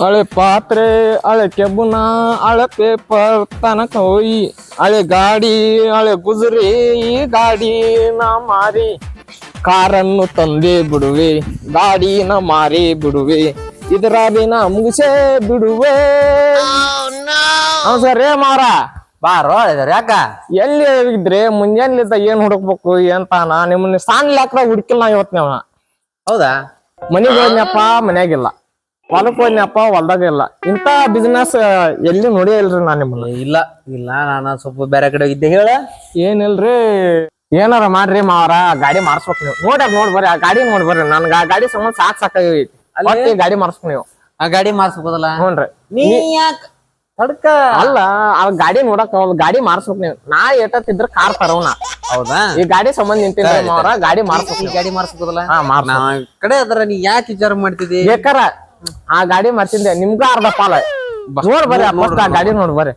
ಹಳೆ ಪಾತ್ರೆ ಹಳೆ ಕೆಬ್ಬುನ ಹಳೆ ಪೇಪರ್ ತನಕ ಹೋಯಿ. ಹಳೆ ಗಾಡಿ ಹಳೆ ಗುಜರಿ ಈ ಗಾಡಿ ನಾ ಮಾರಿ. ಕಾರನ್ನು ತಂದೆ ಬಿಡುವೆ ಗಾಡಿನ ಮಾರಿ ಬಿಡುವೆ. ಇದರ ದಿನ ಮುಗಿಸೇ ಬಿಡುವೆ. ನಮಸ್ಕಾರ ರೇ ಮಾರ ಬಾರೋ ಹೇಳಿದಾರೆ ಯಾಕ? ಎಲ್ಲಿ ಇದ್ರೆ ಮುಂಜಾನೆಲಿದ್ದ ಏನ್ ಹುಡುಕ್ಬೇಕು ಎಂತಾನ ನಿಮ್ಮನ್ನ ಸಾನ್ ಲಾಕ್ದಾಗ ಹುಡುಕಿಲ್ಲ ಇವತ್ತಿನ ನೀವು. ಹೌದಾ? ಮನೆಗೆ ಹೋದ್ನಪ್ಪ ಮನ್ಯಾಗಿಲ್ಲ ಹೊಲಕ್ ಹೋದ್ನಪ್ಪ ಹೊಲ್ದಾಗ ಇಲ್ಲ. ಇಂತ ಬಿಸ್ನೆಸ್ ಎಲ್ಲಿ ನೋಡೇ ಇಲ್ರಿ ನಾ ನಿಮ್ಮನ್ನ. ಇಲ್ಲ ಇಲ್ಲ ನಾನು ಸ್ವಲ್ಪ ಬೇರೆ ಕಡೆ ಹೋಗಿದ್ದೆ. ಹೇಳ. ಏನಿಲ್ರಿ? ಏನಾರ ಮಾಡ್ರಿ ಮಾವರ ಗಾಡಿ ಮಾರ್ಸ್ಬೇಕು ನೀವು. ನೋಡ್ರಿ ನೋಡ್ ಬರ್ರಿ ಆ ಗಾಡಿ ನೋಡ್ ಬರ್ರಿ. ನನ್ಗ ಆ ಗಾಡಿ ಸಂಬಂಧ ಸಾಕ್ ಸಾಕ ಗಾಡಿ ಮಾರ್ಸ್ಬೇಕು ನೀವು. ಆ ಗಾಡಿ ಮಾರ್ಸ್ಬೋದಲ್ಲ ಹ್ಞೂನ್ರಿ ನೀ ಯಾಕ ತಡ್ಕ? ಅಲ್ಲ ಆ ಗಾಡಿ ನೋಡಕ್ ಗಾಡಿ ಮಾರ್ಸ್ಬೇಕು ನೀವು. ನಾ ಏಟತ್ತಿದ್ರ ಕಾರ್ ತರೋನ. ಹೌದಾ? ಈ ಗಾಡಿ ಸಂಬಂಧ ನಿಂತಿದ್ರೆ ಮಾವರ ಗಾಡಿ ಮಾಡಿಸ್ಬೇಕು ನೀವು. ಗಾಡಿ ಮಾರ್ಸ್ಬೋದಲ್ಲ ಹಾ ಮಾರ್ಸ್ ನಾ ಕಡೆ ಅದ್ರ ನೀ ಯಾಕೆ ವಿಚಾರ ಮಾಡ್ತಿದ್ದಿ? ಬೇಕಾರ ಆ ಗಾಡಿ ಮಾಡ್ತಿದ್ದೆ ನಿಮ್ಗ ಅರ್ಧ ಪಾಲ ನೋಡ್ ಬರ್ರಿ ಆ ಗಾಡಿ ನೋಡ್. ಬರ್ರಿ.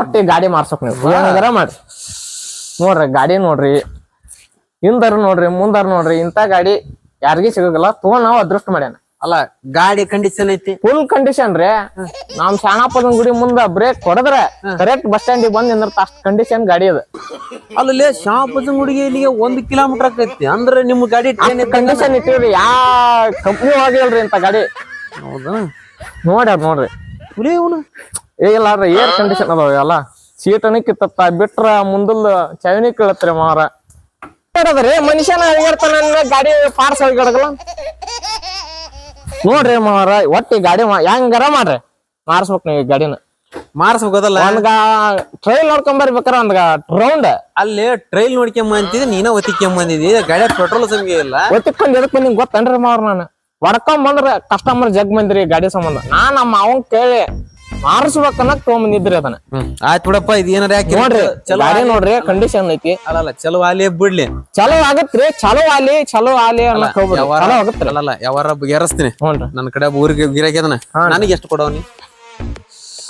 ಒಟ್ಟಿ ಗಾಡಿ ಮಾರ್ಸಕ್ ನೀವು. ಏನಾದ್ರ ಮಾಡ್ರಿ. ನೋಡ್ರಿ ಗಾಡಿ ನೋಡ್ರಿ. ಹಿಂದರ್ ನೋಡ್ರಿ ಮುಂದರ್ ನೋಡ್ರಿ. ಇಂತ ಗಾಡಿ ಯಾರಿಗೂ ಸಿಗೋಗಿಲ್ಲ ತಗೊಂಡ್ ನಾವು ಅದೃಷ್ಟ ಮಾಡ್ಯಾನ. ಅಲ್ಲ ಗಾಡಿ ಕಂಡೀಷನ್ ಐತಿ? ಫುಲ್ ಕಂಡೀಷನ್ ರೀ. ನಮ್ ಶಾಣಪ್ಪನ ಗುಡಿ ಮುಂದ ಬ್ರೇಕ್ ಹೊಡೆದ್ರೆ ಕರೆಕ್ಟ್ ಬಸ್ ಸ್ಟ್ಯಾಂಡ್ ಬಂದ್ ನಿಂದಿರ್ತ ಅಷ್ಟ್ ಕಂಡೀಷನ್ ಗಾಡಿ ಅದ. ಅಲ್ಲೇ ಶಾಣಪ್ಪನ ಗುಡಿಗೆ ಇಲ್ಲಿಗೆ ಒಂದ್ ಕಿಲೋಮೀಟರ್ ಆಕೈತಿ. ಅಂದ್ರೆ ನಿಮ್ ಗಾಡಿ ಟ್ರೈನ್ ಕಂಡೀಷನ್ ಇಟ್ಟಿವ್ರಿ. ಯಾ ಕಂಪ್ನಿ ಹೋಗಿಲ್ರಿ ಅಂತ ಗಾಡಿ. ಹೌದಾ? ನೋಡ್ಯಾರ ನೋಡ್ರಿ. ಹುಲಿ ಇಲ್ಲಾ ಈಗಿಲ್ಲ ಏರ್ ಕಂಡೀಷನ್ ಅದಾವ ಎಲ್ಲ. ಸೀಟನ ಕಿತ್ತ ಬಿಟ್ರ ಮುಂದಲ್ ಚವಿನಿ ಕೀಳತ್ರಿ ಮಾರ ಮನುಷ್ಯನ ಅಳಿಗಾಡ್ತಾನ ಗಾಡಿ ಪಾರ್ಸ್ ಅಳಿಗಾಡಗಲ್ಲ ನೋಡ್ರಿ ಮಾರ ಒಟ್ಟಿ ಗಾಡಿ ಹೆಂಗಾರ ಮಾಡ್ರಿ. ಮಾರ್ಸ್ಬೇಕ್ ನೀವು ಗಾಡಿನ. ಮಾರ್ಸ್ಬೋದಲ್ಲ ಒಂದ್ಗ ಟ್ರೈಲ್ ನೋಡ್ಕೊಂಡ್ ಬರ್ಬೇಕಾರ ಒಂದ್ಗ ರೌಂಡ್ ಅಲ್ಲಿ ಟ್ರೈಲ್ ನೋಡ್ಕೊಂಡ್ ಬಂದಿದ್ದೆ ನೀನ ಒತ್ತಿಕೊಂಡ್ ಬಂದಿದ್ದಿ. ಗಾಡಿ ಪೆಟ್ರೋಲ್ ಸಂಖ್ಯೆ ಇಲ್ಲ. ಒತ್ತಿಕೊಂಡ್ ಎದಕ್ ನಿಂಗೆ ಗೊತ್ತೇನ್ರಿ ಮಾವ್ರ ನಾನು? ಹೊಡ್ಕೊಂಡ್ ಬಂದ್ರ ಕಸ್ಟಮರ್ ಜಗ್ ಬಂದ್ರಿ ಗಾಡಿ ಸಂಬಂಧ. ನಾ ನಮ್ಮ ಅವನ್ ಕೇಳಿ ಮಾರ್ಸ್ಬೇಕನ್ನಕ್ ತಗೊಂಬಂದಿದ್ರಿ ಅದನ್ನ. ಆಯ್ತು ಬಿಡಪ್ಪ ಇದು ಏನಾರ ಯಾಕೆ ನೋಡ್ರಿ ಚಲೋ ಗಾಡಿ ನೋಡ್ರಿ ಕಂಡೀಷನ್ ಐತಿ. ಅಲ್ಲಲ್ಲ ಚಲೋ ಆಲಿ ಬಿಡ್ಲಿ. ಚಲೋ ಆಗತ್ರಿ ಚಲೋ ಆಲಿ ಚಲೋ ಆಲಿ ಅನ್ನಕ್ ಹೋಗ್ಬಿಡ್ರಿ. ಯಾವಾರ ಚಲೋ ಆಗತ್ರಿ. ಅಲ್ಲಲ್ಲ ಯಾವಾರ ಬಗೆಹರಿಸ್ತೀನಿ ಹ್ಞೂನ್ರಿ. ನನ್ನ ಕಡೆ ಊರಿಗೆ ಗಿರಾಕಿ ಅದನ್ನ ನನಗೆ ಎಷ್ಟು ಕೊಡವನಿ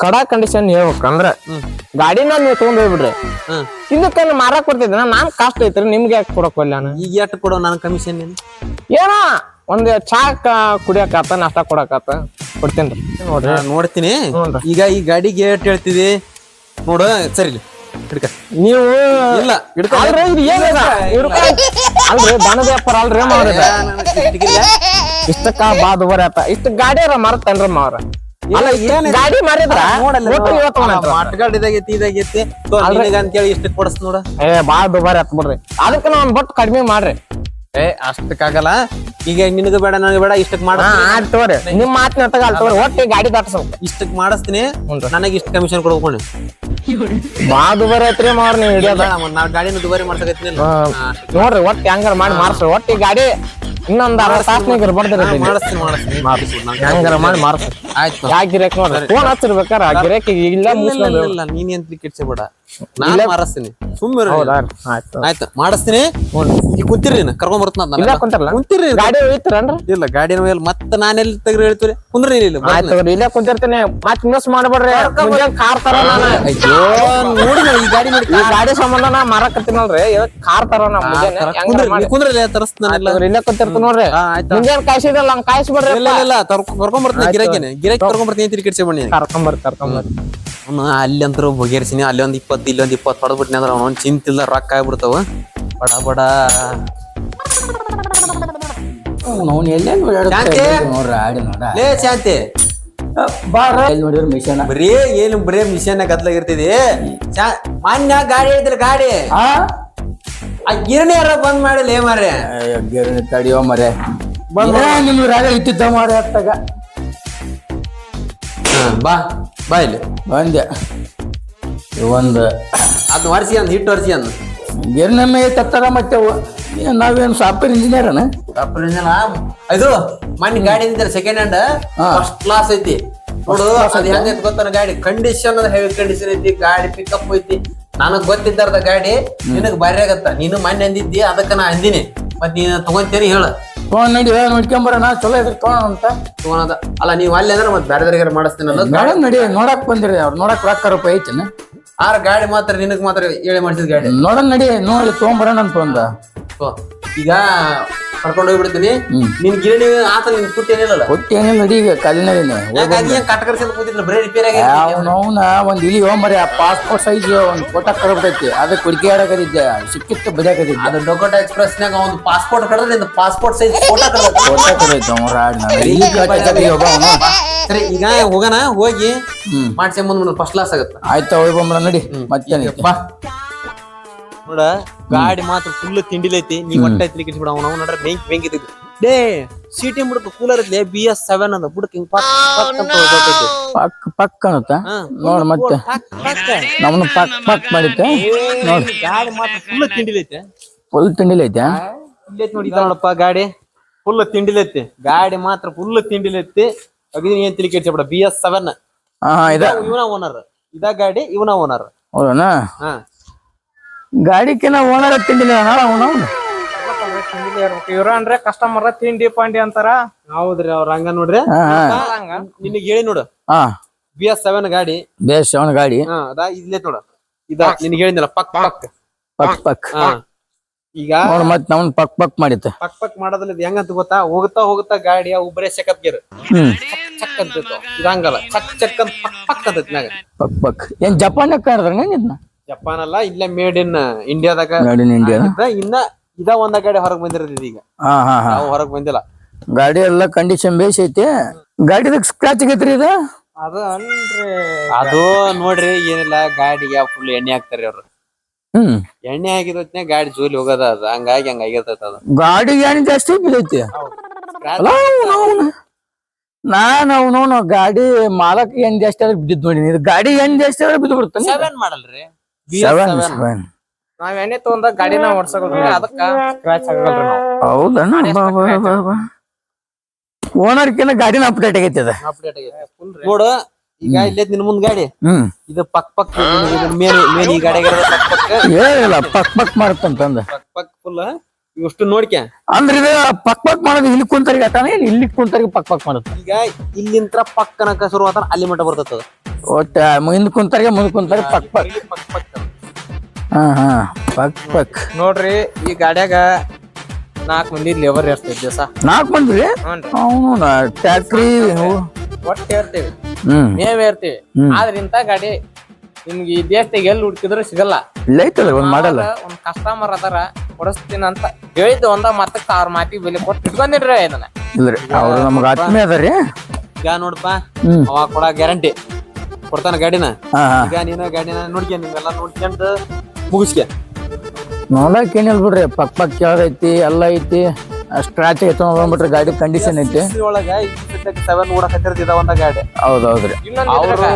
ಕಡಾ ಕಂಡೀಷನ್ ಹೇಳ್ಬೇಕಂದ್ರ ಗಾಡಿನ ನೀವು ತಗೊಂಡ್ ಹೋಗ್ಬಿಡ್ರಿ. ಹ್ಮ್. ಇದಕ್ಕ ಮಾರಾಕ್ ಕೊಡ್ತಿದ್ದ ನಾನ್ ಕಾಸ್ಟ್ ಐತ್ರಿ ನಿಮ್ಗೆ ಯಾಕೆ ಕೊಡಕ್ ನಾನು? ಈಗ ಎಷ್ಟು ಕೊಡೋ ನನ್ನ ಕಮಿಷನ್ ಏನೋ ಒಂದ್ ಚಾ ಕುಡಿಯಕಾತ ನಾಷ್ಟ ಕೊಡಕಾತ ಕೊಡ್ತೇನ್ರಿ ನೋಡ್ರಿ. ನೋಡ್ತೀನಿ. ಹ್ಞೂನ್ರಿ. ಈಗ ಈ ಗಾಡಿಗೆ ಗೇಟ್ ಹೇಳ್ತಿದಿ? ನೋಡು ಸರಿ ಇಲ್ಲಿ, ಹಿಡ್ಕ. ನೀವು ಇಲ್ಲ ಹಿಡ್ಕ. ಅಲ್ರಿ ಇದು ಏನಿದ ಹಿಡ್ಕೊ. ಅಲ್ರಿ ದನದ ವ್ಯಾಪಾರ ಅಲ್ರಿ ಮಾವ್ರ ಇಷ್ಟಕ್ಕ ಬಾ ದುಬಾರಿ ಆತ ಇಷ್ಟ ಗಾಡಿಯಾರ ಮಾರತ್ತೇನ್ರಿ ಮಾವ್ರ? ಅಲ್ಲ ಏನ್ ಇದು? ಗಾಡಿ ಮಾರಿದ್ರ? ನೋಡಲ್ಲ ಒಟ್ಟು ಇವತ್ತು ಒಂದ್ ಐತ್ರಿ. ಮಾಟ್ಗಾಡ್ ಇದಾಗೈತಿ ಇದಾಗೈತಿ. ಅಂತೇಳಿ ಇಷ್ಟ ಕೊಡಸ್ ನೋಡ. ಏ ಬಾಳ ದುಬಾರಿ ಆತ್ ಬಿಡ್ರಿ. ಅದಕ್ಕೆ ನಾವ್ ಒಂದ್ ಬಟ್ ಕಡಿಮೆ ಮಾಡ್ರಿ. ಏ ಅಷ್ಟಕ್ಕಾಗಲ್ಲ. ಈಗ ನಿನಗ ಬೇಡ ನನಗೆ ಬೇಡ ಇಷ್ಟಕ್ ಮಾಡ ಆಯ್ತ್ ತಗೋರಿ. ನಿಮ್ ಮಾತಿನ ತಗ ಅಲ್ಲಿ ತಗೋರಿ. ಒಟ್ಟಿ ಗಾಡಿ ದಾಟ್ಸವ್ ಇಷ್ಟಕ್ ಮಾಡಿಸ್ತೀನಿ. ಹ್ಞೂನ್ರಿ. ನನಗೆ ಇಷ್ಟ ಕಮಿಷನ್ ಕೊಡ್ಕೊಂಡು ಬಾ ದುಬಾರಿ ಐತ್ರಿ ಮಾವ್ರ ನೀವ್ ಹಿಡಿಯೋದ. ನಾವ್ ಗಾಡಿನ ದುಬಾರಿ ಮಾಡ್ಸಕತ್ತೀನಿ ನೋಡ್ರಿ ಒಟ್ಟಿ ಹಂಗಾರ ಮಾಡಿ ಮಾರ್ಸ್ರಿ ಒಟ್ಟಿ ಗಾಡಿ ಇನ್ನೊಂದ್ ಅರ್ಧ ತಾಸ್ನಾಗ ಬರ್ದಿರಿ ಮಾಡಿಸ್ತೀನಿ ಮಾಡಿಸ್ತೀನಿ ಹೆಂಗಾರ ಮಾಡಿ ಮಾರ್ಸ್ರಿ ಆಯ್ತು. ಯಾ ಗಿರೇಕ್ ನೋಡ್ರಿ? ಫೋನ್ ಹಚ್ಚಿರ್ಬೇಕಾರ ಆ ಗಿರೇಕಿಗೆ ಇಲ್ಲ ಮುಗಿಸ್ಕೊಂಡು ಇಲ್ಲ, ನೀನೇನ್ ನೀನ್ ಏನ್ ಕಿಡ್ಸಬೇಡ ನಾನ್ ಮಾರಸ್ತೀನಿ. ಸುಮ್ಮನೆ ಹೌದಾ? ಆಯ್ತು ಆಯ್ತು. ಮಾಡಿಸ್ತೀನಿ ಈಗ ಕುಂತಿರಿ ನೀನು. ಕರ್ಕೊಂಡ್ ಬರ್ತಾನ. ಇಲ್ಲ ಕುಂತಿರಲ್ಲ ಕುಂತಿರಿ ಗಾಡಿ ಒಯ್ತಿರನ್ರಿ ಇಲ್ಲ ಗಾಡಿನ ಮೇಲೆ ಮತ್ತೆ ನಾನೆಲ್ಲಿ ತೆಗ್ರಿ ಹೇಳ್ತೀರಿ? ಕುಂದ್ರಿ ಇಲ್ಲಿ ಬರ್ತೀನಿ. ಆಯ್ತು ತಗೋರಿ ಇಲ್ಲೇ ಕುಂತಿರ್ತೀನಿ. ಮತ್ ಮಿಸ್ ಮಾಡ್ಬೇಡ್ರಿ. ಮುಂಜಾನೆ ಕಾರ್ ತರ ನಾನು. ಅಯ್ಯೋ ನೋಡಿ ಈ ಗಾಡಿ ನೋಡಿ ಈ ಗಾಡಿ ಸಂಬಂಧ ನಾ ಮಾರಕತ್ತೀನಲ್ರಿ ಕಾರ್ ತರ ನಾ ಮುಂಜಾನೆ. ಕುಂದ್ರಿ ಇಲ್ಲೇ ನೋಡ್ರಿ. ಹಾ ಆಯ್ತು. ಮುಂಜಾನೆ ಕಾಯಿಸಿದಲ್ಲ ಹಂಗ ಕಾಯಿಸ್ಬಿಡ್ರಿ ಇಲ್ಲ ಇಲ್ಲ ಕರ್ಕೊಂಡ್ ಬರ್ತೀನಿ ಗಿರಾಕಿನ. ಗಿರಾಕಿ ಕರ್ಕೊಂಡ್ ಬರ್ತೀನಿ ಬನ್ನಿ. ಕರ್ಕೊಂಬರ್ರಿ ಕರ್ಕೊಂಬರ್ರಿ ಅವ್ನು ಅಲ್ಲಿ ಅಂತರೂ ಬಗೆಹರಿಸಿನಿ ಅಲ್ಲಿ ಒಂದ್ ಇಪ್ಪತ್ತು ಇಲ್ಲಿ ಒಂದ್ ಇಪ್ಪತ್ತು ಹೊಡೆದ್ಬಿಟ್ನಿ ಅಂದ್ರೆ ಅವ್ನು ಚಿಂತಿಲ್ಲ ರೊಕ್ಕ ಆಗ್ಬಿಡ್ತಾವ. ಬಡ ಬಡ. ಅವ್ನು ಶಾಂತಿ? ಓಡಾಡುತ್ತೆ ನೋಡ್ರಿ ಆಡಿ ನೋಡ. ಲೇ ಶಾಂತಿ. ಬಾರ ಎಲ್ಲಿ ನೋಡಿದ್ರು ಮಿಷನ್ ಬರೀ ಏನು ಬರೀ ಮಿಷನ್ ಮಾನ್ಯ ಗಾಡಿ ಹೇಳಿದ್ರ ಗಾಡಿ. ಆ? ಗಿರಣಿ ಯಾರ ಬಂದ್ ಮಾರ್ರೆ. ಗಿರಣಿ ತಡಿಯೋ ಮರೆ ನಿಮ್ಮ ರಾಗ ಇಟ್ಟಿದ್ದ ಮಾರಿ ಅತ್ತಾಗ. ಹಾ, ಬಾ. ಬಾ ಬಂದ್ಯ ಬಂದೆ ಒಂದು ಅದು ಒರೆಸಿ ಅಂದ್ ಹಿಟ್ಟು ಒರೆಸಿ ಅಂದ್. ನಮ್ಮ ತತ್ತರ ಮತ್ತೆ ಸಾಫ್ಟ್ವೇರ್ ಇಂಜಿನಿಯರ್ ನಾವೇನು ಸಾಫ್ಟ್ವೇರ್ ಇಂಜಿನಿಯರ್ ಇದು ಮಣ್ಣಿ ಗಾಡಿ ಇದ್ರೆ ಸೆಕೆಂಡ್ ಹ್ಯಾಂಡ್ ಫಸ್ಟ್ ಕ್ಲಾಸ್ ಐತಿ. ನೋಡು ಅದು ಹೆಂಗೈತಿ ಗೊತ್ತಾನ? ಗಾಡಿ ಕಂಡೀಷನ್ ಅದು ಹೆವಿ ಕಂಡೀಷನ್ ಐತಿ ಗಾಡಿ ಪಿಕಪ್ ಐತಿ. ನನಗ್ ಗೊತ್ತಿದ್ದಾರ್ದ ಗಾಡಿ ನಿನಗ್ ಬಾರಿ ಆಗತ್ತ. ನೀನು ಮಣ್ಣೆ ಅಂದಿದ್ದಿ ಅದಕ್ಕ ನಾ ಅಂದಿನಿ. ಮತ್ ನೀನು ತಗೊಂತೀನಿ ಹೇಳ. ತೊಗೊಂಡ್ ನಡಿ ನೋಡ್ಕೊಂಬರೋಣ ಚಲೋ ಇದ್ರೆ ತೊಗೊಳ ಅಂತ. ತಗೊಳದ ಅಲ್ಲ ನೀವ್ ಅಲ್ಲಿ ಅಂದ್ರೆ ಮತ್ ಬೇರೆ ಬೇರೆ ಮಾಡಿಸ್ತೀನಿ ಮೇಡಮ್ ನಡಿ ನೋಡಕ್ ಬಂದಿರಿ ಅವ್ರು ನೋಡಕ್ ರೊಕ್ಕ ರೂಪಾಯಿ ಐತಿನ ಆರ್ ಗಾಡಿ ಮಾತ್ರ ನಿನಗ್ ಮಾತ್ರ ಹೇಳಿ ಮಾಡಿಸಿದ ಗಾಡಿ. ನೋಡೋಣ ನಡಿ ನೋಡಿ ತೊಗೊಂಬರೋಣ ಅಂತ ತಗೋ. ಈಗ ಕರ್ಕೊಂಡು ಹೋಗ್ಬಿಡ್ತೀನಿ. ನಿನ್ ಗಿರಣಿ ಆತ ನಿನ್ ಕುಟ್ಟಿ ಏನಿಲ್ಲ ನಡಿ ಈಗ ಬರೀ ರಿಪೇರ್ ಆಗಿ ಅವನವನ ಒಂದ್ ಇಲಿ ಆ ಪಾಸ್ಪೋರ್ಟ್ ಸೈಜ್ ಒಂದ್ ಫೋಟೋ ಕರ್ಬಿಟ್ಟೈತಿ ಅದಕ್ಕೆ ಕುಡಿಕೆ ಆಡಕದಿದ್ದೆ ಸಿಕ್ಕಿತ್ತು ಬಡಿಯಾಕದಿದ್ದೆ ಅದು ಡೊಕೋಟಾ ಎಕ್ಸ್ಪ್ರೆಸ್ ನಾಗ ಒಂದು ಪಾಸ್ಪೋರ್ಟ್ ಕಳೆದ್ರೆ ನಿನ್ ಪಾಸ್ಪೋರ್ಟ್ ಸೈಜ್ ಫೋಟೋ ನಾನು. ಸರಿ ಈಗ ಹೋಗೋಣ. ಹೋಗಿ. ಮಾಡ್ಸಿ ಮುಂದ್ ಫಸ್ಟ್ ಕ್ಲಾಸ್ ಆಗುತ್ತೆ. ಆಯ್ತಾ ಹೋಗಿ ಬಂದ್ರ ನಡಿ. ಮತ್ತೆ ಬಾ. ನೋಡ ಗಾಡಿ ಮಾತ್ರ ಫುಲ್ ತಿಂಡಿಲೈತಿ ನೀ ಒಟ್ಟ ಐತಿ ಬಿಡ ಅವನ ನೋಡ್ರ ಬೆಂಕಿ ಬೆಂಕಿ ಡೇ ಸಿಟಿ ಬಿಡಕ್ ಕೂಲರ್ ಐತಿ ಬಿ ಎಸ್ ಸೆವೆನ್ ಅದ ಬಿಡಕ್ ಹಿಂಗ್ ಪಕ್ ಪಕ್ ಅಂತ ಹೊರ್ಟೋಗ್ತೈತಿ. ಪಕ್ ಪಕ್ ಅನ್ನುತ್ತ? ಹಾ. ನೋಡ್ ಮತ್ತೆ. ಪಕ್ ಪಕ್. ನಮ್ಮನ್ನ ಪಕ್ ಪಕ್ ಮಾಡಿತ್ತೆ ನೋಡ್. ಗಾಡಿ ಮಾತ್ರ ಫುಲ್ ತಿಂಡಿಲೈತೆ. ಫುಲ್ ತಿಂಡಿಲೈತೆ? ಇಲ್ಲೈತಿ ನೋಡಿ ಇದ ನೋಡಪ್ಪ ಗಾಡಿ. ಫುಲ್ ತಿಂಡಿಲೈತಿ. ಗಾಡಿ ಮಾತ್ರ ಫುಲ್ ತಿಂಡಿಲೈತಿ. ಅಗ್ನಿ ಏನ್ ತಿಳಿ ಬಿಡ ಬಿ ಎಸ್ ಸೆವೆನ್ ಹಾ ಹಾ ಇದ. ಇವನ ಓನರ್ ಇದ ಗಾಡಿ ಇವನ ಓನರ್ ಹೌದನಾ ಹಾ. ಗಾಡಿಕಿನ ಓನರ ತಿಂಡಿ ಅವನು ಇವ್ರ ಅಂದ್ರೆ ಕಸ್ಟಮರ್ ತಿಂಡಿ ಪಾಂಡಿ ಅಂತಾರ? ಹೌದ್ರಿ ಅವ್ರ ಹಂಗ ನೋಡ್ರಿ. ನಿನಗೆ ಹೇಳಿ ನೋಡು. ಹಾ. ಬಿ ಎಸ್ ಸೆವೆನ್ ಗಾಡಿ. ಬೇಸ್ ಸೆವೆನ್ ಗಾಡಿ. ಹಾ ಅದಾ ಇಲ್ಲೇ ನೋಡು. ಇದ ನಿನಗೆ ಹೇಳಿದ್ನಲ್ಲ ಪಕ್ ಪಕ್. ಪಕ್ ಪಕ್. ಈಗ ನೋಡ್ ಮತ್ ನಮ್ ಪಕ್ ಪಕ್ ಮಾಡಿತ್ತ ಪಕ್ ಪಕ್ ಮಾಡೋದ್ರಲ್ಲಿ ಇದು ಹೆಂಗಂತ ಗೊತ್ತಾ? ಹೋಗ್ತಾ ಹೋಗ್ತಾ ಗಾಡಿ ಅವು ಬರೇ ಸೆಕಪ್ ಗೇರ್ ಹ್ಮ್. ಚಕ್ ಅಂತ ಇದಂಗಲ್ಲ ಚಕ್ ಚಕ್ ಅಂತ ಪಕ್ ಪಕ್ ಪಕ್ ಪಕ್. ಏನ್ ಜಪಾನ್ ಕಾಣದ್ರ ಇದನ್ನ ಜಪಾನ್ ಅಲ್ಲ ಇಲ್ಲೇ ಮೇಡ್ ಇನ್ ಇಂಡಿಯಾದಾಗ ಇನ್ ಇಂಡಿಯಾ ಆಗಿದ್ದ. ಇನ್ನ ಇದ ಒಂದ ಗಾಡಿ ಹೊರಗ್ ಬಂದಿರೋದು ಈಗ. ಹಾ ಹಾ ಹಾ. ನಾವು ಹೊರಗ್ ಬಂದಿಲ್ಲ. ಗಾಡಿ ಎಲ್ಲ ಕಂಡೀಷನ್ ಬೇಸ್ ಐತಿ. ಗಾಡಿದ ಸ್ಕ್ರಾಚ್ ಆಗೈತ್ರಿ ಇದು? ಅದು ಅಲ್ರಿ. ಅದು ನೋಡ್ರಿ ಏನಿಲ್ಲ ಗಾಡಿಗೆ ಫುಲ್ ಎಣ್ಣೆ ಹಾಕ್ತಾರಿ ಅವ್ರು. ಹ್ಮ್. ಎಣ್ಣೆ ಹಾಕಿದ ಹೊತ್ನ್ಯಾಗ ಗಾಡಿ ಜೋಲಿ ಹೋಗದ ಅದು. ಹಂಗಾಗಿ ಹಂಗ ಆಗಿರ್ತೈತ ಅದು. ಗಾಡಿ ಏನ್ ಜಾಸ್ತಿ ಬಿದ್ದೈತಿ ಅಲ್ಲ ಅವ್ನು ನಾನು ಅವನವನು ಗಾಡಿ ಮಾಲಕ್ ಏನ್ ಜಾಸ್ತಿ ಆದ್ರೆ ಬಿದ್ದಿದ್ ನೋಡಿ. ಗಾಡಿ ಏನ್ ಜಾಸ್ತಿ ಆದ್ರೆ ಬಿದ್ದು ಬಿಡ್ತಾನೆ ಮಾಡಲ್ರಿ. ಸೆವೆನ್ ಸೆವೆನ್ ನಾವ್ ಎಣ್ಣೆ ತಗೊಂಡಾಗ ಗಾಡಿನ ಓಡ್ಸೋದ್ರಿ ಅದಕ್ಕ ಸ್ಕ್ರಾಚ್ ಆಗಲ್ರಿ ನಾವು. ಹೌದಣ್ಣ ಬಾ ಬಾ ಬಾ ಬಾ ಓನರ್ಕಿನ ಗಾಡಿನ ಅಪ್ಡೇಟ್ ಆಗೈತಿ ಅದ. ಅಪ್ಡೇಟ್ ಆಗೈತೆ ನೋಡು ಈಗ ಇಲ್ಲೇ ನಿನ್ ಮುಂದ್ ಗಾಡಿ. ಹ್ಮ್. ಇದು ಪಕ್ ಪಕ್ ಮೇನ್ ಮೇನ್ ಈ ಗಾಡಿ ಪಕ್ ಪಕ್. ಹೇಳಿಲ್ಲ ಪಕ್ ಪಕ್ ಮಾಡತ್ತಂತಂದ ಪಕ್ ಪಕ್ ಫುಲ್ ಇಷ್ಟು ನೋಡ್ಕ್ಯ? ಅಂದ್ರೆ ಇದು ಪಕ್ ಪಕ್ ಮಾಡೋದು ಇಲ್ಲಿ ಕುಂತರಿಗೆ ಏನ್ ಇಲ್ಲಿ ಕುಂತರಿಗೆ ಪಕ್ ಪಕ್ ಮಾಡುತ್ತೆ ಈಗ ಇಲ್ಲಿಂತ ಪಕ್ಕನಕ ಶುರು ಆತಾನ ಅಲ್ಲಿ ಮಟ್ಟ ಬರ್ತದ. ಒಟ್ಟ ಮುಂದ್ ಕುಂತರಿಗೆ ಮುಂದ್ ಕುಂತರಿಗೆ ಪಕ್ ಪಕ್. ಪಕ್ ಪಕ್ ಹಾ ಹಾ ಪಕ್ ಪಕ್. ನೋಡ್ರಿ ಈ ಗಾಡ್ಯಾಗ ನಾಲ್ಕ್ ಮಂದಿ ಲೇಬರ್ ಇರ್ತೈತಿ ದಿವಸ. ನಾಲ್ಕು ಮಂದಿ? ಅವನು ಟ್ಯಾಕ್ಟ್ರಿ ಒಟ್ಟೆ ಇರ್ತೀವಿ. ನೇವೇ ಮೇವೇ ಇರ್ತೀವಿ. ಹ್ಮ್. ಇಂತ ಗಾಡಿ ನಿಮ್ಗೆ ಈ ದೇಶದಾಗ ಎಲ್ಲಿ ಹುಡುಕಿದ್ರು ಸಿಗಲ್ಲ. ಇಲ್ಲ ಐತಲ್ಲ ಒಂದ್ ಮಾಡಲ್ಲ. ಒಂದ್ ಕಸ್ಟಮರ್ ಅದಾರ. ಕೊಡಿಸ್ತೀನಿ ಅಂತ ಹೇಳಿದ್ದು ಒಂದ ಮತ್ತಕ್ಕ ಅವ್ರ ಮಾತಿ ಬೆಲೆ ಕೊಟ್ಟು ಇಟ್ಕೊಂಡಿರ್ರಿ ಇದನ್ನ. ಇಲ್ರಿ ಅವ್ರು ನಮ್ಗೆ ಆತ್ಮೀಯ ಅದಾರಿ ಈಗ ನೋಡಪ್ಪ ಹ್ಮ್. ಅವ ಕೊಡ ಗ್ಯಾರಂಟಿ ಕೊಡ್ತಾನ ಗಾಡಿನ? ಹಾ ಹಾ. ಈಗ ನೀನು ಗಾಡಿನ ನೋಡ್ಕ್ಯ ನಿಮ್ಗೆಲ್ಲ ನೋಡ್ಕೊಂಡ್ ಮುಗಿಸ್ಕೆ. ನೋಡಕ್ ಏನಿಲ್ಲ ಬಿಡ್ರಿ ಪಕ್ ಪಕ್ ಕೇಳೈತಿ ಎಲ್ಲ ಐತಿ. ಸ್ಕ್ರಾಚ್ ಐತಿ ನೋಡ್ಬಿಟ್ರಿ ಗಾಡಿ ಕಂಡೀಷನ್ ಐತಿ. ಒಳಗ ಸೆವೆನ್ ಓಡಕತ್ತಿರ್ತ ಇದ ಒಂದ ಗಾಡಿ. ಹೌದೌದ್ರಿ ಇನ್ನೊಂದ್ ಅವರು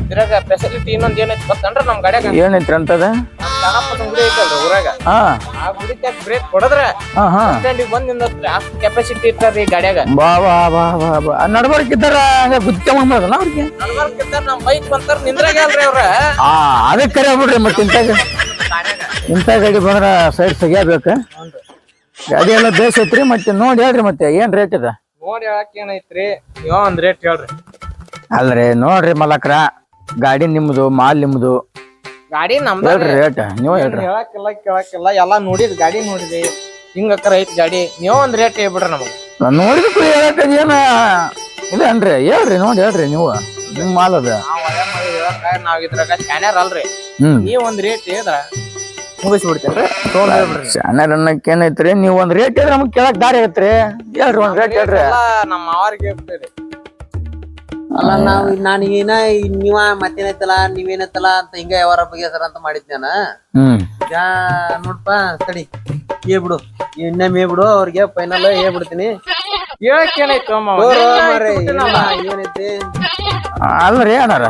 ಇದ್ರಾಗ- ಫೆಸಿಲಿಟಿ ಇನ್ನೊಂದ್ ಏನೈತಿ ನಮ್ಮ ನಮ್ ಗಾಡ್ಯಾಗ? ಏನೈತ್ರಿ ಅಂತದ? ನಮ್ ದಾನಪ್ಪನ ಗುಡಿ ಐತಲ್ರಿ ಊರಾಗ. ಹಾ. ಆ ಗುಡಿ ತ್ಯಾಗ ಬ್ರೇಕ್ ಹೊಡದ್ರ ಹಾ ಹಾ. ಸ್ಟ್ಯಾಂಡಿಗೆ ಬಂದ್ ನಿಂದತ್ರಿ ಅಷ್ಟು ಕೆಪಾಸಿಟಿ ಇರ್ತಾರ್ರಿ ಈ ಗಾಡ್ಯಾಗ. ಬಾ ಬಾ ಬಾ ಬಾ ಬಾ. ನಡ್ಬರ್ಕಿದ್ದಾರ ಹಂಗ ಗುದ್ಕೊಂಬಂದ್ರಲ್ಲ ಅವ್ರಿಗೆ? ನಡ್ಬರ್ಕಿಂತ ನಮ್ ಬೈಕ್ ಬಂತಾರ ನಿಂದ್ರಾಗ ಅಲ್ರಿ ಅವ್ರ. ಆ ಅದಕ್ಕೆ ಕರೆ ಬಿಡ್ರಿ ಮತ್ತೆ ಇಂತಾಗ. ಇಂಥ ಗಾಡಿ ಬಂದ್ರ ಸೈಡ್ ತೆಗಿಯಬೇಕು ಗಾಡಿ ಎಲ್ಲ ಬೇಸ್ ಐತ್ರಿ ಮತ್ತೆ ನೋಡಿ ಹೇಳ್ರಿ ಮತ್ತೆ ಏನ್ ರೇಟ್ ಇದೆ ನೋಡಿ ಹೇಳಕ್ ಏನೈತ್ರಿ ಒಂದ್ ರೇಟ್ ಹೇಳ್ರಿ. ಅಲ್ರಿ ನೋಡ್ರಿ ಮಲಕ್ರ. ಗಾಡಿ ನಿಮ್ದು ಮಾಲ್ ನಿಮ್ದು? ಗಾಡಿ ನಮ್ದ ಹೇಳ್ರಿ ರೇಟ್ ನೀವು ಹೇಳ್ರಿ. ಹೇಳಕ್ಕಿಲ್ಲ ಕೇಳಕ್ಕಿಲ್ಲ. ಎಲ್ಲಾ ನೋಡಿದ್ ಗಾಡಿ ನೋಡಿದ್ವಿ ಹಿಂಗ ಐತಿ ಗಾಡಿ. ನೀವು ಒಂದ್ ರೇಟ್ ಹೇಳ್ಬಿಡ್ರಿ ನಮಗ. ನಾನ್ ಹೇಳಕ್ ಏನ? ಇದೇನ್ರಿ ಹೇಳ್ರಿ ನೋಡಿ ಹೇಳ್ರಿ ನೀವು. ನಿಮ್ ಮಾಲ್ ಅದ. ನಾವ್ ಇದ್ರಾಗ ಸ್ಕ್ಯಾನರ್ ಅಲ್ರಿ. ಹ್ಮ್. ನೀವ್ ಒಂದ್ ರೇಟ್ ಹೇಳಿದ್ರ ಮುಗಿಸ್ಬಿಡ್ತೇನ್ರಿ. ಚಾನಲ್ ಅನ್ನಕ್ ಏನೈತ್ರಿ ನೀವ್ ಒಂದ್ ರೇಟ್ ಹೇಳ್ರಿ ನಮಗ್ ಕೇಳಕ್ ದಾರಿ ಐತ್ರಿ ಹೇಳ್ರಿ ಒಂದ್ ರೇಟ್ ಹೇಳ್ರಿ. ನಮ್ಮ ಅವ್ರಿಗೆ ಹೇಳ್ಬಿಡ್ರಿ ಅಲ್ಲ ನಾವ್ ನಾನು ಏನ ನೀವ ಮತ್ತೇನೈತಲ್ಲ ನೀವೇನೈತಲ್ಲ ಅಂತ ಹಿಂಗ ಯಾವಾರ ಬಗೆಹರ ಅಂತ ಮಾಡಿದ್ ನಾನ. ಹ್ಮ್. ಯಾ ಏ ಬಿಡು. ಇನ್ನೇ ಮೇ ಬಿಡು ಅವ್ರಿಗೆ ಫೈನಲ್ ಏ ಬಿಡ್ತೀನಿ ಏನೈತಿ ಅಲ್ರಿ ಅಣ್ಣಾರ.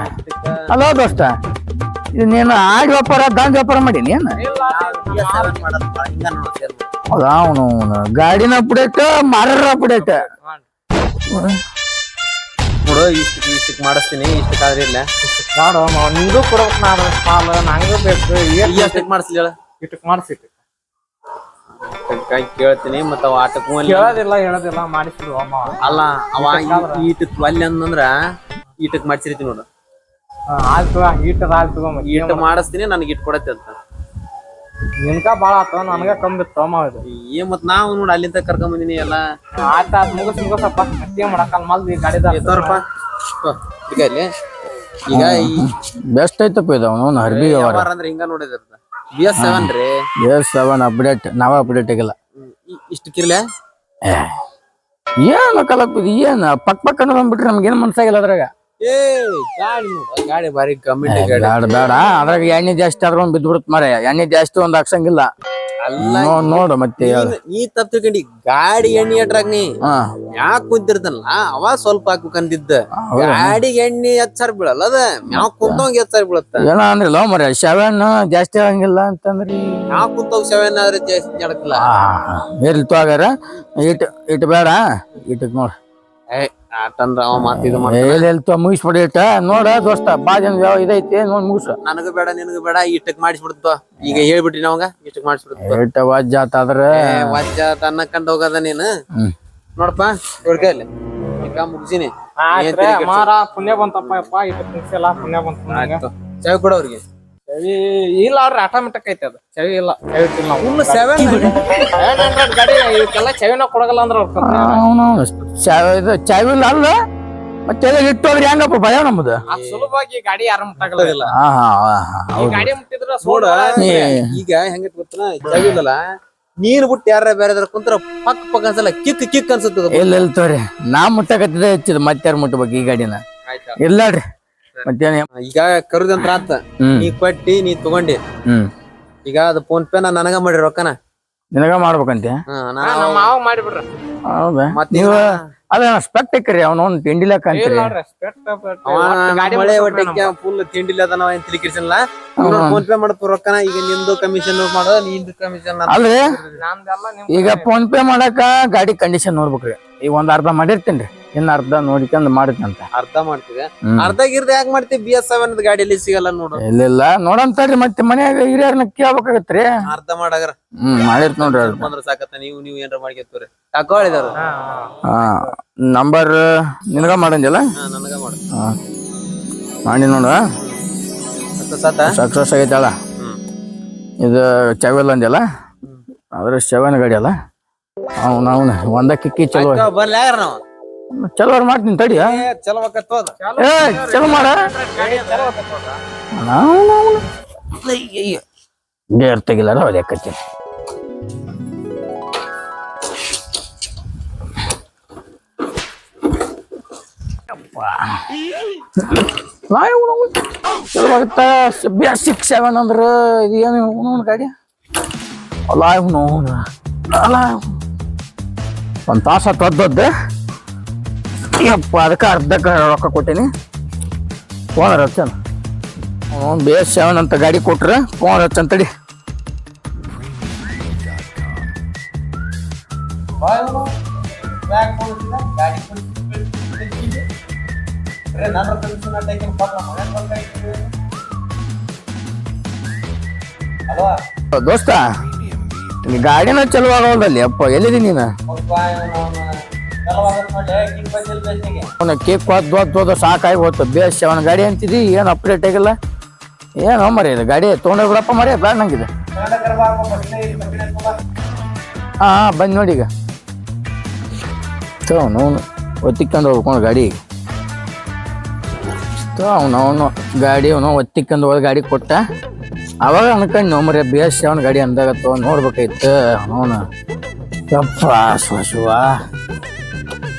ಅಲೋ ದೋಸ್ತ. ನೀನು ಆಡಿ ವ್ಯಾಪಾರ ದಾಂಡ್ ವ್ಯಾಪಾರ ಮಾಡೀನಿ ಏನ ಹೌದಾ ಅವನು ಗಾಡಿನ ಅಪ್ಡೇಟ್ ಮಾರರ ಅಪ್ಡೇಟ್ ನೋಡು ಇಷ್ಟು ಇಷ್ಟಕ್ಕೆ ಮಾಡಿಸ್ತೀನಿ ಇಷ್ಟಕ್ಕಾದ್ರೆ ಇಲ್ಲ. ನೋಡು ನಿಂದು ನಿಂಗೂ ಕೊಡ್ಬೇಕು ನಾನು ಪಾಲು ನಂಗೂ ಬೇಕು. ಇಷ್ಟಕ್ಕೆ ಎಷ್ಟಕ್ಕೆ ಮಾಡಿಸ್ಲಿ ಹೇಳ. ಇಷ್ಟಕ್ಕೆ ಮಾಡಿಸಿಟ್ಟು ಕೇಳ್ತೀನಿ ಮತ್ತ ಅವ ಆಟಕ್ಕೂ ಹೇಳೋದಿಲ್ಲ ಹೇಳೋದಿಲ್ಲ ಮಾಡಿಸಿದ್ರು ಅಮ್ಮ. ಅಲ್ಲ ಅವ ಈಟಕ್ ಅಲ್ಲಿ ಅಂದ್ರ ಈಟಕ್ ಮಾಡಿಸಿರ್ತೀನಿ ನೋಡು. ಆಯ್ತು ಹೀಟರ್ ಆಯ್ತು ಈಟ ಮಾಡಿಸ್ತೀನಿ ನನಗೆ ಇಟ್ ಕೊಡತ್ತೆ ಅಂತ. ನಿನ್ಕ ಬಾಳ ಆತ ನನಗ ಕಮ್ಮಿ ಬಿತ್ತು ಅಮ್ಮ ಇದು. ಏನ್ ಮತ್ ನಾವು ನೋಡಿ ಅಲ್ಲಿಂದ ಕರ್ಕೊಂಡ್ ಬಂದಿನಿ ಎಲ್ಲ. ಆತ ಆತ ಮುಗಿಸ್ ಮುಗಿಸಪ್ಪ ಅಷ್ಟೇ ಮಾಡಕಲ್ ಮಲ್ದಿ ಗಾಡಿದ ತೋರಪ್ಪ. ಈಗ ಇಲ್ಲಿ ಈಗ ಈ ಬೆಸ್ಟ್ ಐತಪ್ಪ ಇದು ಅವನು ಹರ್ಬಿ ವ್ಯವಹಾರ ಅಂದ್ರೆ ಹಿಂಗ ನೋಡಿದ್ರ ಬಿ ಎಸ್ ಸೆವೆನ್ ರೀ. ಬಿ ಎಸ್ ಸೆವೆನ್ ಅಪ್ಡೇಟ್ ನಾವ ಅಪ್ಡೇಟ್ ಆಗಿಲ್ಲ. ಇಷ್ಟ ಕಿರ್ಲೆ? ಏನು ಇದು ಪಕ್ಕ ಪಕ್ ಪಕ್ ಅನ್ನೋದ್ಬಿಟ್ರೆ ನಮ್ಗೆ ಏನು ಮನ್ಸಾಗಿಲ್ಲ ಅದ್ರಾಗ. ಏ ಗಾಡಿ ನೋಡು. ಗಾಡಿ ಬಾರಿ ಕಮ್ಮಿ ಗಾಡಿ ಬೇಡ ಬೇಡ. ಅದ್ರಾಗ ಎಣ್ಣೆ ಜಾಸ್ತಿ ಆದ್ರೆ ಒಂದ್ ಬಿದ್ದ್ಬಿಡುತ್ತ ಮರೆ ಎಣ್ಣೆ ಜಾಸ್ತಿ ಒಂದ್ ಹಾಕ್ಸಂಗಿಲ್ಲ. ಅಲ್ಲ ನೋಡು ಮತ್ತೆ ಈ ನೀ ತಪ್ಪ ತಿಳ್ಕೊಂಡಿ ಗಾಡಿ ಎಣ್ಣೆ ಇಟ್ರಾಗ ನೀ? ಹಾ. ಮ್ಯಾಕ್ ಕುಂತಿರ್ತಾನಲ್ಲ ಅವ ಸ್ವಲ್ಪ ಹಾಕ್ಬೇಕಂದಿದ್ದ. ಗಾಡಿಗೆ ಎಣ್ಣೆ ಎಚ್ಚಾರ್ ಬೀಳಲ್ಲ ಅದ. ಯಾವ ಕುಂತವಂಗ ಎಚ್ಚರ ಬೀಳತ್ತ ಏನೋ ಅಂದ್ರಲ್ಲ ಮರ ಸೆವೆನ್ ಜಾಸ್ತಿ ಆಗಂಗಿಲ್ಲ ಅಂತಂದ್ರಿ. ಯಾವ ಕುಂತವ್ ಸೆವೆನ್ ಆದ್ರೆ ಜಾಸ್ತಿ ನಡಕಲ್ಲ. ಇರ್ಲಿ ತೋಗಾರ ಇಟ್ ಇಟ್ ಬೇಡ. ಇಟ್ಟಕ್ ನೋಡ್. ಏ ಆಟಂದ್ರ ಅವ ಮಾತಿದು ಮಾಡ ಎಲ್ಲಿ ತೋ ಮುಗಿಸ್ಬಿಡಿ ಇಟ್ಟ. ನೋಡ ದೋಸ್ತ ಬಾ ಜನ ಯಾವ ಇದೈತಿ ನೋಡ್ ಮುಗಿಸ. ನನಗೂ ಬೇಡ ನಿನಗ ಬೇಡ ಇಷ್ಟಕ್ ಮಾಡಿಸ್ಬಿಡ್ತು ಈಗ ಹೇಳ್ಬಿಟ್ಟಿ ನಾವಂಗ ಇಷ್ಟಕ್ ಮಾಡಿಸ್ಬಿಡ್ತು ಇಟ್ಟ ವಜ್ಜ ಆತಾದ್ರ ವಜ್ಜ ತನ್ನ ಕಂಡ ಹೋಗದ ನೀನು? ಹ್ಮ್. ನೋಡಪ್ಪ ಹುಡ್ಕಲ್ಲಿ ಈಗ ಮುಗಿಸಿನಿ. ಪುಣ್ಯ ಬಂತಪ್ಪ ಯಪ್ಪ ಇದು ಮುಗಿಸಲ್ಲ ಪುಣ್ಯ ಬಂತ ಚಾವಿ ಕೊಡ ಅವ್ರಿಗೆ. ಚವಿ ಇಲ್ಲ ಅವ್ರ ಆಟೋಮೆಟಿಕ್ ಐತೆ ಅದು. ಚವಿ ಇಲ್ಲ ಚವಿ ಇಟ್ಟಿಲ್ಲ ನಾವು ಸೆವೆನ್ ಸೆವೆನ್ ಹಂಡ್ರೆಡ್ ಗಾಡಿ ಇವಕ್ಕೆಲ್ಲ ಚವಿನ ಕೊಡಗಲ್ಲ ಅಂದ್ರ ಅವ್ರ ಕಂಪ್ನಿ ಅವನು ಚಾವಿ ಇದು ಚಾವಿ ಇಲ್ಲ ಅಲ್ಲ? ಮತ್ತೆ ಎಲ್ಲ ಇಟ್ಟೋದ್ರೆ ಹೆಂಗಪ್ಪ ಭಯ ನಮ್ಮದು ಆ ಸುಲಭವಾಗಿ ಗಾಡಿ ಯಾರು ಮುಟ್ಟಾಗಲ್ಲ. ಹಾ ಹಾ ಈ ಹೌದು. ಗಾಡಿ ಮುಟ್ಟಿದ್ರ ನೋಡ ಈಗ ಹೆಂಗೈತ್ ಗೊತ್ತನ? ಚವಿ ಇಲ್ಲಲ್ಲ ನೀನ್ ಬಿಟ್ಟು ಯಾರ ಬೇರೆ ಕುಂತ್ರ ಪಕ್ ಪಕ್ ಅನ್ಸಲ್ಲ ಕಿಕ್ ಕಿಕ್ ಅನ್ಸುತ್ತೆ ಇಲ್ಲ ಇಲ್ಲ ತೋರಿ. ನಾ ಮುಟ್ಟಕತ್ತಿದೆ ಹೆಚ್ಚಿದ್ ಮತ್ತೆ ಯಾರು ಮುಟ್ಟಬೇಕು ಈ ಗಾಡಿನ? ಇಲ್ಲಾಡ್ರಿ. ಮತ್ತೇನ ಈಗ ಕರುದಂತ್ರ ಆತ. ಹ್ಮ್. ನೀ ಕೊಟ್ಟಿ ನೀ ತಗೊಂಡಿ. ಹ್ಮ್. ಈಗ ಅದು ಫೋನ್ ಪೇ ನಾ ನನಗ ಮಾಡಿ ರೊಕ್ಕನ? ನಿನಗ ಮಾಡ್ಬೇಕಂತೆ? ಹಾ, ನಾ ನಮ್ಮ ಮಾವ ಮಾಡಿಬಿಡ್ರಿ. ಹೌದಾ? ಮತ್ತ್ ನೀವು ಅದ ಸ್ಪೆಕ್ಟ್ ಅಂತೀರಿ. ಅವ ಗಾಡಿ ಮಳೆ ಫುಲ್ ತಿಂಡಿಲ್ಲ ಏನ್ ತಿಲಿಕಿರ್ಸಲ್ಲ ಫೋನ್ ಪೇ ರೊಕ್ಕನ ಈಗ ನಿಂದು ಕಮಿಷನ್ ಮಾಡು ನಿಂದು ಕಮಿಷನ್ ಅಲ್ರಿ? ನಮ್ದೆಲ್ಲ ನಿಮ್ ಈಗ ಫೋನ್ ಪೇ ಮಾಡಾಕ ಗಾಡಿ ಕಂಡೀಷನ್ ನೋಡ್ಬೇಕ್ರಿ. ಈಗ ಒಂದ್ ಅರ್ಧ ಮಾಡಿರ್ತೀನಿ ಇನ್ನ ಅರ್ಧ ನೋಡ್ಕೊಂಡ್ ಮಾಡಿದ್ನಂತ ಅರ್ಧ ಮಾಡ್ತಿದೆ. ಹ್ಮ್. ಅರ್ಧ ಗಿರ್ದ ಯಾಕೆ ಮಾಡ್ತೀವಿ ಬಿ ಎಸ್ ಸೆವೆನ್ ಗಾಡಿಯಲ್ಲಿ ಸಿಗಲ್ಲ ನೋಡು. ಇಲ್ಲ ನೋಡಂತಾರ್ರಿ ಮತ್ತೆ ಮನ್ಯಾಗ ಹಿರಿಯರ್ನ ಕೇಳ್ಬೇಕಾಗತ್ರಿ. ಅರ್ಧ ಮಾಡಾಗ್ರ. ಹ್ಮ್ ಮಾಡಿರ್ತ ನೋಡ್ರಿ ಅರ್ಧ ಬಂದ್ರ ಸಾಕತ್ತ ನೀವು ನೀವು ಏನಾರ ಮಾಡ್ಕೊತೀವ್ರಿ ತಕೊಳ್ಳಿದಾರ ಹಾ ನಂಬರ್ ನಿನಗ ಮಾಡಂಗಿಲ್ಲ ನನಗ ಮಾಡು. ಹಾ. ಮಾಡಿ ನೋಡ. ಮತ್ತೆ ಸಾತ ಸಕ್ಸಸ್ ಆಗೈತಲ್ಲ ಹ್ಮ್. ಇದು ಚವೆಲ್ ಅಂದಲ್ಲ ಆದ್ರೆ ಸೆವೆನ್ ಗಾಡಿ ಅಲ್ಲ? ಅವ್ನ ಅವ್ನ ಒಂದ ಕಿಕ್ಕಿ ಚಲೋ. ಆಯ್ತು, ಬರ್ಲಿ ಯಾರ ನಾವು? ಚಲೋ ಮಾಡ್ತೀನಿ ತಡಿ ಏ, ಚಲೋ ಮಾಡ. ಬೇರ್ ತೆಗಿಲ್ಲ ಅದೇ ಕಚ್ಚಿ ಚಲೋ ಆಗುತ್ತ? ಸಿಕ್ಸ್ ಸೆವೆನ್ ಅಂದ್ರ ಇದು ಏನು ಗಾಡಿ? ಅಲ್ಲ ಅಲ್ಲ ಒಂದು ತಾಸ ತೊದ್ದದ್ದು. ಯಪ್ಪ, ಅದಕ್ಕೆ ಅರ್ಧ ರೊಕ್ಕ ಕೊಟ್ಟೀನಿ. ಫೋನ್ ರಚನ್ ಅವ್ನು ಬಿ ಎಸ್ ಸೆವೆನ್ ಅಂತ ಗಾಡಿ ಕೊಟ್ರೆ ಫೋನ್ ರಚನ್ ತಡಿ. ದೋಸ್ತ ಗಾಡಿನ ಚಲೋ ಆಗೋಲ್ದಲ್ಲಿ ಅಪ್ಪ ಎಲ್ಲಿದ್ದೀನಿ ನೀನು? ಅವನ ಕೇಕ್ ಹೋದ್ ಹೋದ ಸಾಕಾಗಿ ಹೋಯ್ತು ಬೇಸ್ ಅವನ ಗಾಡಿ ಅಂತಿದ್ದಿ ಏನು ಅಪ್ಡೇಟ್ ಆಗಿಲ್ಲ? ಏನು ಮರಿ ಇದು ಗಾಡಿ ತೊಗೊಂಡೋಗಿ ಬಿಡಪ್ಪ ಮರಿ ಬೇಡ ನಂಗಿದೆ. ಹಾ ಹಾ ಬಂದು ನೋಡಿ ಈಗ. ಅವನು ಅವನು ಒತ್ತಿಕೊಂಡು ಹೋಗ್ಕೊಂಡು ಗಾಡಿ ಅವನವನು ಅವನು ಗಾಡಿ, ಅವನು ಒತ್ತಿಕೊಂಡು ಹೋದ ಗಾಡಿ ಕೊಟ್ಟ. ಅವಾಗ ಅನ್ಕಂಡು ನಾವು ಬಿ ಎಸ್ ಸೆವೆನ್ ಗಾಡಿ ಅಂದಾಗ ತೋ ನೋಡ್ಬೇಕಾಯ್ತು ಅವನು. ಯಪ್ಪ ಶಿವ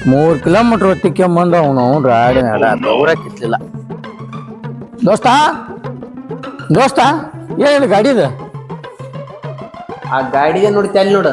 ಮೂರು ಕಿಲೋಮೀಟರ್ ಒತ್ತಿಕೊಂಬಂದು ಅವನು ಅವ್ನು ರಾಡಿ ನಡ ದೌರ ಕಿತ್ಲಿಲ್ಲ ದೋಸ್ತ ದೋಸ್ತ ಗಾಡಿ ಇದು ಆ ಗಾಡಿಗೆ ನೋಡಿ ಅಲ್ಲಿ ನೋಡು.